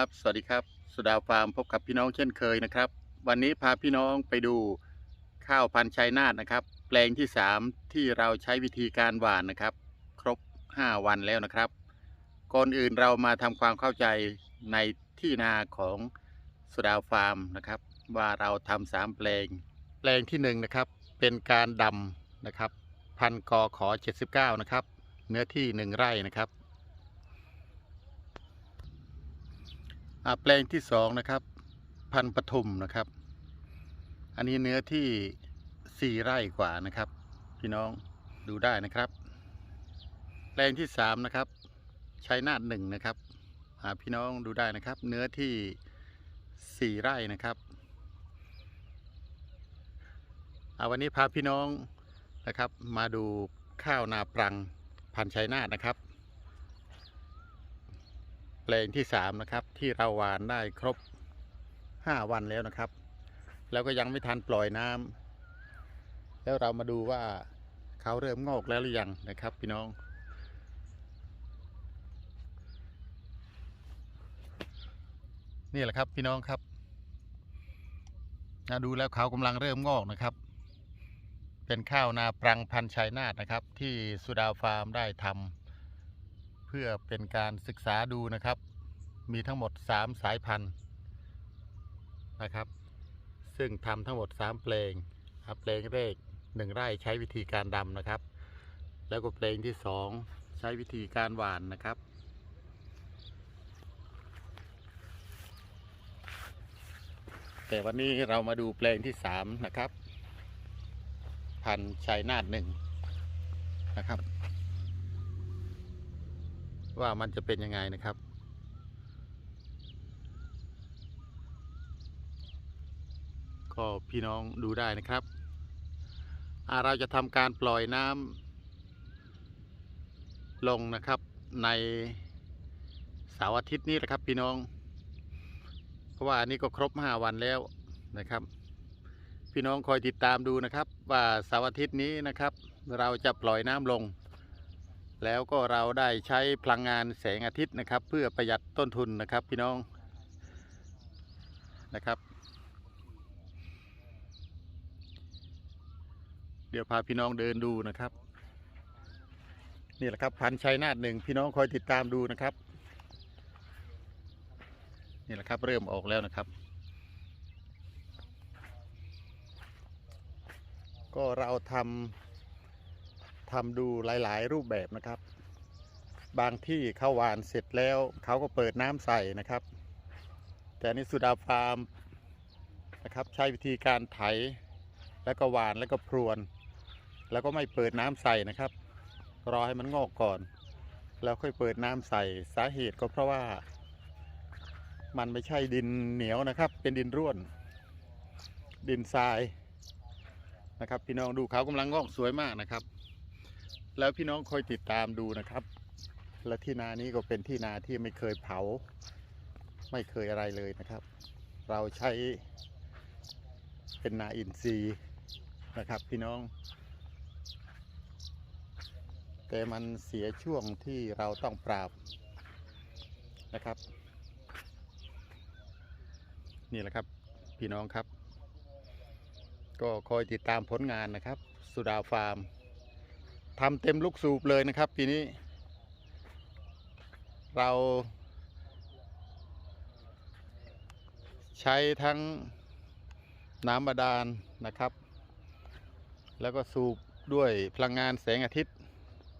ับสวัสดีครับ สุดาฟาร์มพบกับพี่น้องเช่นเคยนะครับ วันนี้พาพี่น้องไปดูข้าวพันธุ์ชัยนาทนะครับ แปลงที่ 3 ที่เราใช้วิธีการหว่านนะครับ ครบ 5 วันแล้วนะครับ ก่อนอื่นเรามาทำความเข้าใจในที่นาของสุดาฟาร์มนะครับ ว่าเราทำสามแปลง แปลงที่1นะครับเป็นการดำนะครับพันกอขอ 79 นะครับ เนื้อที่ 1 ไร่นะครับ อ่า แปลงที่สองนะครับ พันปทุมนะครับ อันนี้เนื้อที่สี่ไร่กว่านะครับ พี่น้องดูได้นะครับ แปลงที่สามนะครับชัยนาทหนึ่งนะครับหาพี่น้องดูได้นะครับ เนื้อที่สี่ไร่นะครับอ่าวันนี้พาพี่น้องนะครับ มาดูข้าวนาปรังพันชัยนาทนะครับ แปลงที่สามนะครับ ที่เราหวานได้ครบห้าวันแล้วนะครับ แล้วก็ยังไม่ทันปล่อยน้ำแล้วเรามาดูว่าเขาเริ่มงอกแล้วหรือยังนะครับ พี่น้อง นี่แหละครับพี่น้องครับนะดูแล้วเขากำลังเริ่มงอกนะครับ เป็นข้าวนาปรังพันชัยนาทนะครับ ที่สุดาฟาร์มได้ทำเพื่อเป็นการศึกษาดูนะครับ มีทั้งหมด 3 สายพันธุ์นะครับ ซึ่งทำทั้งหมด 3 เพลงครับเพลงแรก1ไร่ใช้วิธีการดำนะครับ แล้วก็เพลงที่ 2 ใช้วิธีการหวานนะครับแต่วันนี้เรามาดูเพลงที่3นะครับ พันธุ์ชัยนาทหนึ่งนะครับ ว่ามันจะเป็นยังไงนะครับ ก็พี่น้องดูได้นะครับเราจะทำการปล่อยน้ำลงนะครับในเสาร์อาทิตย์นี้แหละครับพี่น้อง เพราะว่าอันนี้ก็ครบห้าวันแล้วนะครับ พี่น้องคอยติดตามดูนะครับ ว่าเสาร์อาทิตย์นี้นะครับ เราจะปล่อยน้ำลง แล้วก็เราได้ใช้พลังงานแสงอาทิตย์นะครับ เพื่อประหยัดต้นทุนนะครับพี่น้องนะครับ เดี๋ยวพาพี่น้องเดินดูนะครับ นี่แหละครับพันชัยนาทหนึ่งพี่น้องคอยติดตามดูนะครับ นี่แหละครับเริ่มออกแล้วนะครับ ก็เราทำ ทำดูหลาย ๆ รูปแบบนะครับ บางที่เขาหวานเสร็จแล้วเขาก็เปิดน้ำใส่นะครับ แต่นี่สุดาฟาร์มนะครับใช้วิธีการไถแล้วก็หวานแล้วก็พรวน แล้วก็ไม่เปิดน้ำใส่นะครับ รอให้มันงอกก่อน แล้วค่อยเปิดน้ำใส่สาเหตุก็เพราะว่า มันไม่ใช่ดินเหนียวนะครับ เป็นดินร่วน ดินทรายนะครับ พี่น้องดูเขากำลังงอกสวยมากนะครับ แล้วพี่น้องคอยติดตามดูนะครับ และที่นานี้ก็เป็นที่นาที่ไม่เคยเผา ไม่เคยอะไรเลยนะครับ เราใช้เป็นนาอินทรีย์นะครับ พี่น้อง แต่มันเสียช่วงที่เราต้องปราบนะครับ นี่แหละครับพี่น้องครับ ก็คอยติดตามผลงานนะครับ สุดาฟาร์ม ทำเต็มลูกสูบเลยนะครับ ปีนี้ เรา ใช้ทั้งน้ำบาดาลนะครับ แล้วก็สูบด้วยพลังงานแสงอาทิตย์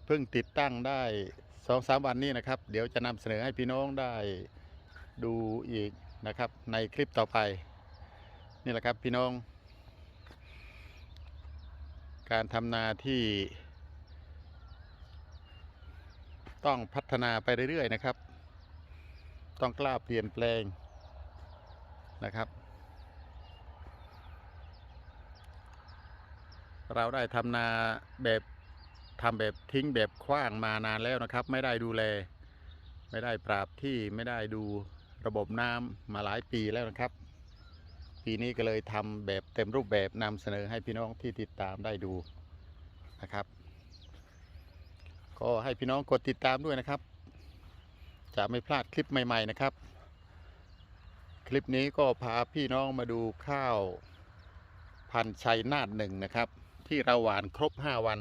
เพิ่งติดตั้งได้สองสามวันนี้นะครับ เดี๋ยวจะนำเสนอให้พี่น้องได้ดูอีกนะครับ ในคลิปต่อไป นี่แหละครับพี่น้อง การทำนาที่ ต้องพัฒนาไปเรื่อยๆนะครับ ต้องกล้าเปลี่ยนแปลงนะครับ เราได้ทำนาแบบทำแบบทิ้งแบบขว้างมานานแล้วนะครับ ไม่ได้ดูแล ไม่ได้ปราบที่ไม่ได้ดูระบบน้ำมาหลายปีแล้วนะครับ ปีนี้ก็เลยทำแบบเต็มรูปแบบนำเสนอให้พี่น้องที่ติดตามได้ดูนะครับ ก็ให้พี่น้องกดติดตามด้วยนะครับ จะไม่พลาดคลิปใหม่ ๆนะครับ คลิปนี้ก็พาพี่น้องมาดูข้าวพันชัยนาทหนึ่งนะครับ ที่เราหวานครบ 5 วัน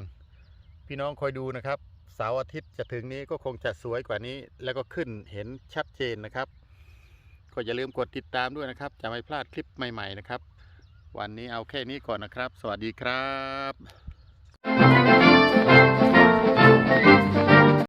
พี่น้องคอยดูนะครับเสาร์อาทิตย์จะถึงนี้ก็คงจะสวยกว่านี้ แล้วก็ขึ้นเห็นชัดเจนนะครับ ก็อย่าลืมกดติดตามด้วยนะครับ จะไม่พลาดคลิปใหม่ ๆ นะครับ วันนี้เอาแค่นี้ก่อนนะครับ สวัสดีครับ